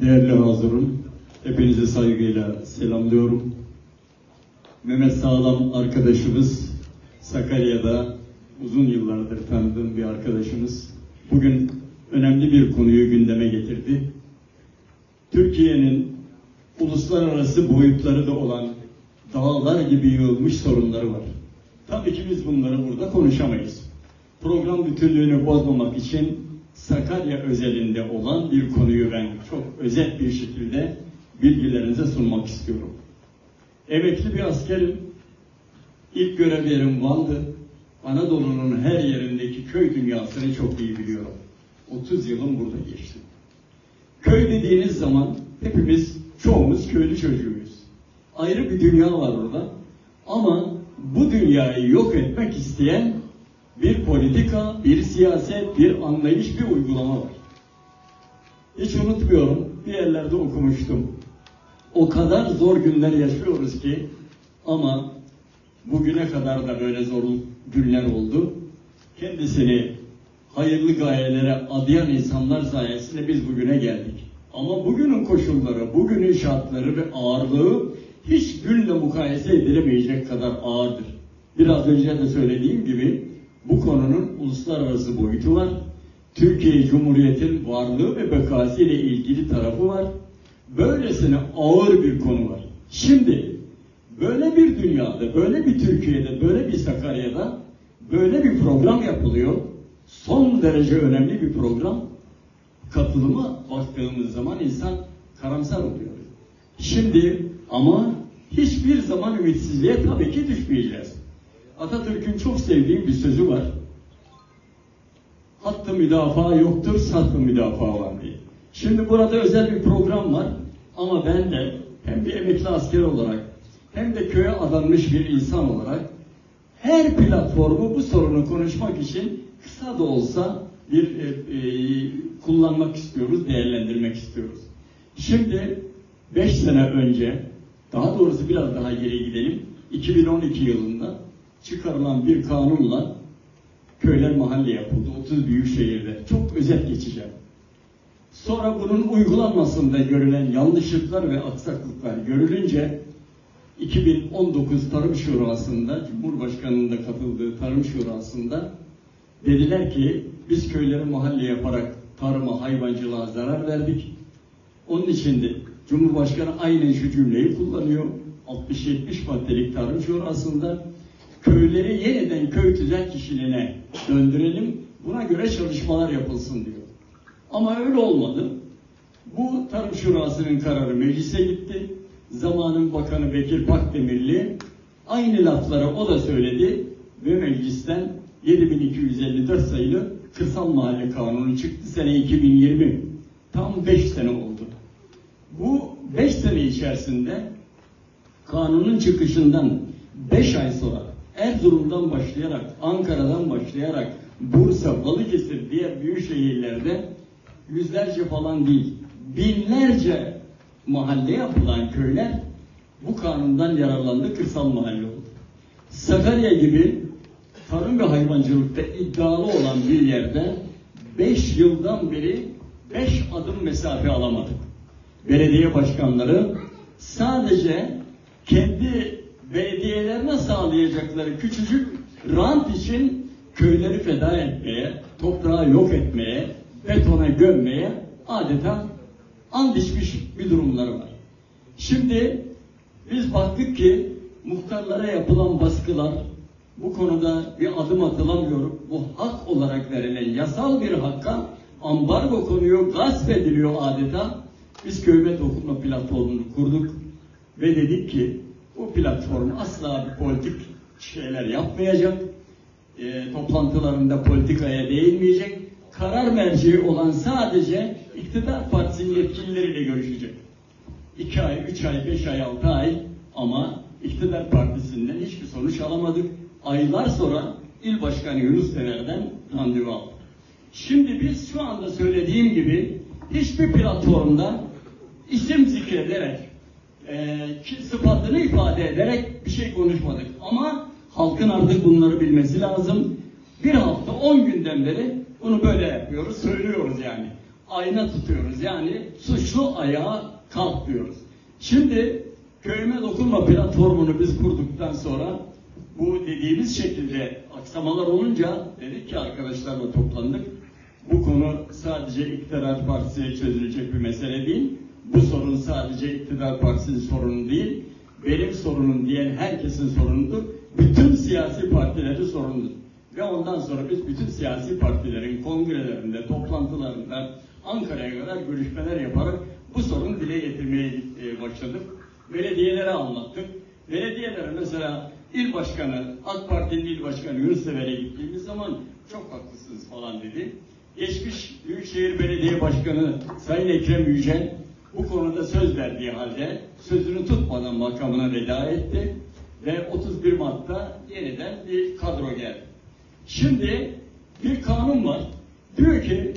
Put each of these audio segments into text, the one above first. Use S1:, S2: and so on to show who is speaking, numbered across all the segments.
S1: Değerli hazırım, hepinizi saygıyla selamlıyorum. Mehmet Sağlam arkadaşımız, Sakarya'da uzun yıllardır tanıdığım bir arkadaşımız. Bugün önemli bir konuyu gündeme getirdi. Türkiye'nin uluslararası boyutları da olan dağlar gibi yığılmış sorunları var. Tabii ki biz bunları burada konuşamayız. Program bütünlüğünü bozmamak için Sakarya özelinde olan bir konuyu ben çok özet bir şekilde bilgilerinize sunmak istiyorum. Emekli bir askerim. İlk görev yerim Van'dı. Anadolu'nun her yerindeki köy dünyasını çok iyi biliyorum. 30 yılım burada geçti. Köy dediğiniz zaman hepimiz çoğumuz köylü çocuğuyuz. Ayrı bir dünya var orada. Ama bu dünyayı yok etmek isteyen bir politika, bir siyaset, bir anlayış, bir uygulama var. Hiç unutmuyorum, bir yerlerde okumuştum. O kadar zor günler yaşıyoruz ki ama bugüne kadar da böyle zor günler oldu. Kendisini hayırlı gayelere adayan insanlar sayesinde biz bugüne geldik. Ama bugünün koşulları, bugünün şartları ve ağırlığı hiç günle mukayese edilemeyecek kadar ağırdır. Biraz önce de söylediğim gibi bu konunun uluslararası boyutu var. Türkiye Cumhuriyeti'nin varlığı ve bekası ile ilgili tarafı var. Böylesine ağır bir konu var. Şimdi böyle bir dünyada, böyle bir Türkiye'de, böyle bir Sakarya'da böyle bir program yapılıyor. Son derece önemli bir program. Katılıma baktığımız zaman insan karamsar oluyor. Şimdi ama hiçbir zaman ümitsizliğe tabii ki düşmeyeceğiz. Atatürk'ün çok sevdiğim bir sözü var. Hattı müdafaa yoktur, sattı müdafaa var diye. Şimdi burada özel bir program var ama ben de hem bir emekli asker olarak hem de köye adanmış bir insan olarak her platformu bu sorunu konuşmak için kısa da olsa bir e, e, kullanmak istiyoruz, değerlendirmek istiyoruz. Şimdi 5 sene önce, daha doğrusu biraz daha geri gidelim, 2012 yılında çıkarılan bir kanunla köyler mahalle yapıldı 30 büyük şehirde. Çok özet geçeceğim. Sonra bunun uygulanmasında görülen yanlışlıklar ve aksaklıklar görülünce 2019 Tarım Şurası'nda, Cumhurbaşkanı'nın da katıldığı Tarım Şurası'nda dediler ki biz köyleri mahalle yaparak tarıma, hayvancılığa zarar verdik. Onun için de Cumhurbaşkanı aynen şu cümleyi kullanıyor. 60-70 maddelik Tarım Şurası'nda köyleri yeniden köy tüzel kişiliğine döndürelim. Buna göre çalışmalar yapılsın diyor. Ama öyle olmadı. Bu Tarım Şurası'nın kararı meclise gitti. Zamanın Bakanı Bekir Pakdemirli aynı lafları o da söyledi ve meclisten 7254 sayılı Kırsal Mahalle Kanunu çıktı sene 2020. Tam 5 sene oldu. Bu 5 sene içerisinde kanunun çıkışından 5 ay sonra Erzurum'dan başlayarak, Ankara'dan başlayarak Bursa, Balıkesir, diğer büyük şehirlerde yüzlerce falan değil, binlerce mahalle yapılan köyler bu kanundan yararlandı, kırsal mahalle oldu. Sakarya gibi tarım ve hayvancılıkta iddialı olan bir yerde 5 yıldan beri 5 adım mesafe alamadık. Belediye başkanları sadece kendi belediyelerine sağlayacakları küçücük rant için köyleri feda etmeye, toprağı yok etmeye, betona gömmeye adeta and içmiş bir durumları var. Şimdi biz baktık ki muhtarlara yapılan baskılar bu konuda bir adım atılamıyor. Bu hak olarak verilen yasal bir hakka ambargo konuyor, gasp ediliyor adeta. Biz köyme dokunma platformunu kurduk ve dedik ki bu platform asla politik şeyler yapmayacak. E, toplantılarında politikaya değinmeyecek. Karar merci olan sadece iktidar partisinin yetkilileriyle görüşecek. 2 ay, 3 ay, 5 ay, 6 ay ama iktidar partisinden hiçbir sonuç alamadık. Aylar sonra il başkanı Yunus Sever'den randevu aldık. Şimdi biz şu anda söylediğim gibi hiçbir platformda isim zikrederek e, sıfatını ifade ederek bir şey konuşmadık. Ama halkın artık bunları bilmesi lazım. Bir hafta on günden beri bunu böyle yapıyoruz, söylüyoruz yani. ayna tutuyoruz. Yani suçlu ayağa kalk diyoruz. Şimdi köyüme dokunma platformunu biz kurduktan sonra bu dediğimiz şekilde aksamalar olunca dedik ki arkadaşlarla toplandık. Bu konu sadece iktidar partisiyle çözülecek bir mesele değil. Bu sorun sadece iktidar partisinin sorunu değil. Benim sorunum diyen herkesin sorunudur. Bütün siyasi partilerin sorunudur. Ve ondan sonra biz bütün siyasi partilerin kongrelerinde, toplantılarında Ankara'ya kadar görüşmeler yaparak bu sorunu dile getirmeye e, başladık. Belediyelere anlattık. Belediyelere mesela il başkanı, AK Parti'nin il başkanı Yunus Sever'e gittiğimiz zaman çok haklısınız falan dedi. Geçmiş Büyükşehir Belediye Başkanı Sayın Ekrem Yücel bu konuda söz verdiği halde sözünü tutmadan makamına veda etti ve 31 Mart'ta yeniden bir kadro geldi. Şimdi bir kanun var. Diyor ki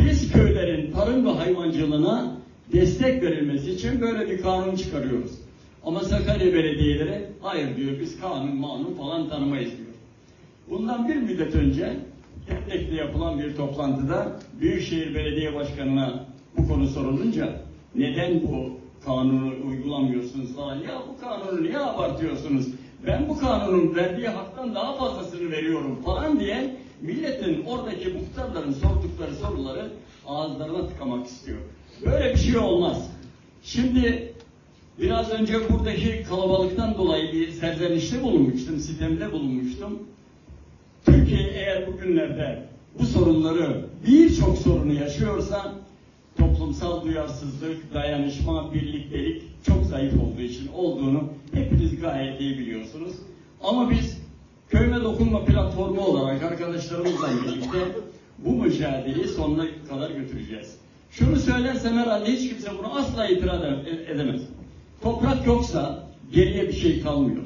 S1: biz köylerin tarım ve hayvancılığına destek verilmesi için böyle bir kanun çıkarıyoruz. Ama Sakarya belediyeleri hayır diyor biz kanun manun falan tanımayız diyor. Bundan bir müddet önce Hendek'te yapılan bir toplantıda Büyükşehir Belediye Başkanı'na bu konu sorulunca neden bu kanunu uygulamıyorsunuz falan ya bu kanunu niye abartıyorsunuz? Ben bu kanunun verdiği haktan daha fazlasını veriyorum falan diye milletin oradaki muhtarların sordukları soruları ağızlarına tıkamak istiyor. Böyle bir şey olmaz. Şimdi biraz önce buradaki kalabalıktan dolayı bir serzenişte bulunmuştum, sitemde bulunmuştum. Türkiye eğer bugünlerde bu sorunları birçok sorunu yaşıyorsa toplumsal duyarsızlık, dayanışma, birliktelik çok zayıf olduğu için olduğunu hepiniz gayet iyi biliyorsunuz. Ama biz köyme dokunma platformu olarak arkadaşlarımızla birlikte bu mücadeleyi sonuna kadar götüreceğiz. Şunu söylersem herhalde hiç kimse bunu asla itiraz edemez. Toprak yoksa geriye bir şey kalmıyor.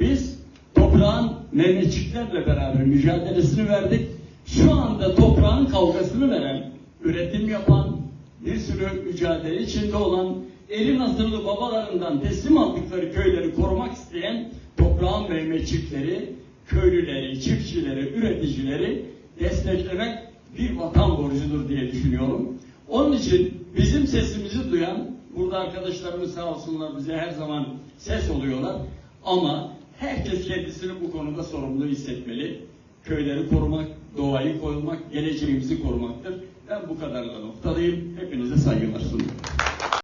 S1: Biz toprağın Mehmetçiklerle beraber mücadelesini verdik. Şu anda toprağın kavgasını veren, üretim yapan, bir sürü mücadele içinde olan, elin hazırlı babalarından teslim aldıkları köyleri korumak isteyen toprağın Mehmetçikleri, köylüleri, çiftçileri, üreticileri desteklemek bir vatan borcudur diye düşünüyorum. Onun için bizim sesimizi duyan, burada arkadaşlarımız sağ olsunlar bize her zaman ses oluyorlar. Ama herkes kendisini bu konuda sorumlu hissetmeli. Köyleri korumak, doğayı korumak, geleceğimizi korumaktır. Ben bu kadarla noktadayım. Hepinize saygılar sunuyorum.